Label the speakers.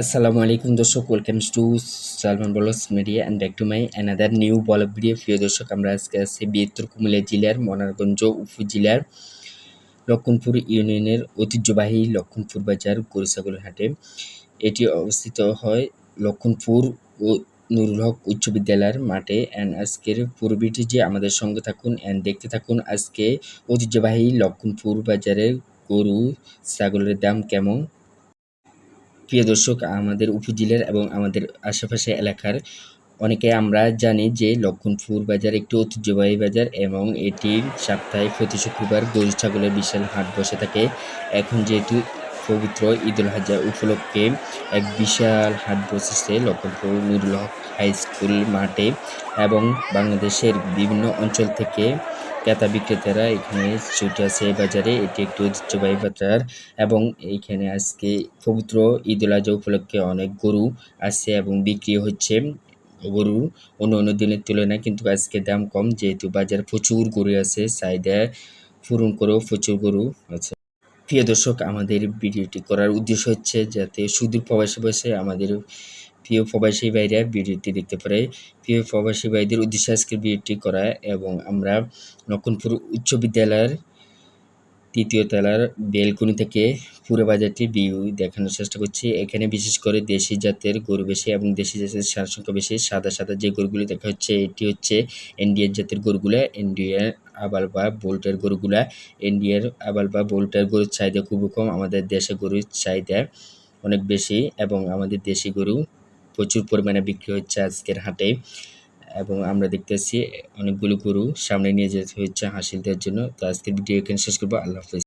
Speaker 1: আসসালামু আলাইকুম দর্শক ওয়েলকাম টু সালমান বলস media and back to my another new vlog video প্রিয় দর্শক, আমরা আজকে আছি বৃহত্তর কুমিল্লা জেলার, মনারগঞ্জ উপজেলার লক্ষণপুর ইউনিয়নের ঐতিহ্যবাহী লক্ষণপুর বাজার গরুছাগলের হাটে। এটি অবস্থিত হয় লক্ষণপুর ও নুরুল হক উচ্চ বিদ্যালয়ের মাঠে। অ্যান্ড আজকের পুরো যে আমাদের সঙ্গে থাকুন অ্যান্ড দেখতে থাকুন, আজকে ঐতিহ্যবাহী লক্ষণপুর বাজারের গরু, ছাগলের দাম কেমন? প্রিয় দর্শক, আমাদের উপজেলার এবং আমাদের আশেপাশে এলাকার অনেকে আমরা জানি যে লক্ষণপুর বাজার একটি ঐতিহ্যবাহী বাজার এবং এটির সপ্তাহে প্রতি শুক্রবার গরু, ছাগলের বিশাল হাট বসে থাকে। এখন যেহেতু পবিত্র ঈদুল হাজা উপলক্ষে এক বিশাল হাট বসেছে লক্ষণপুর নুরুল হক হাই স্কুল মাঠে এবং বাংলাদেশের বিভিন্ন অঞ্চল থেকে ক্রেতা বিক্রেতারা এখানে ছুটে আসে বাজারে। এটি একটি ঐতিহ্যবাহী বাজার এবং এইখানে আজকে পবিত্র ঈদ উল আজহা উপলক্ষে অনেক গরু আসছে এবং বিক্রি হচ্ছে। গরু অন্য অন্য দিনের তুলনায় কিন্তু আজকে দাম কম, যেহেতু বাজারে প্রচুর গরু আছে, চাহিদা পূরণ করেও প্রচুর গরু আছে। প্রিয় দর্শক, আমাদের ভিডিওটি করার উদ্দেশ্য হচ্ছে যাতে সুদূর প্রবাসী বসে আমাদের প্রিয় প্রবাসী ভাইরা ভিডিওটি দেখতে পারে। প্রিয় প্রবাসী ভাইদের উদ্দেশ্যে আজকের ভিডিওটি করা এবং আমরা নক্ষণপুর উচ্চ বিদ্যালয়ের তৃতীয় তলার বেলকুনি থেকে পুরো বাজারটি ভিউ দেখানোর চেষ্টা করছি। এখানে বিশেষ করে দেশি জাতের গরু বেশি এবং দেশি জাতের সংখ্যা বেশি। সাদা সাদা যে গরুগুলি দেখা হচ্ছে, এটি হচ্ছে ইন্ডিয়ান জাতের গরুগুলা, ইন্ডিয়ান আবাল বা বোল্টের গরুগুলা। ইন্ডিয়ার আবাল বা বোল্টের গরুর চাহিদা খুবই কম। আমাদের দেশে গরুর চাহিদা অনেক বেশি এবং আমাদের দেশি গরু প্রচুর পরিমাণে বিক্রি হচ্ছে আজকের হাটে। এবং আমরা দেখতেছি অনেকগুলো গরু সামনে নিয়ে যেতে হচ্ছে হাসিলদের জন্য। তো আজকের ভিডিও এখানে শেষ করব। আল্লাহ হাফিজ।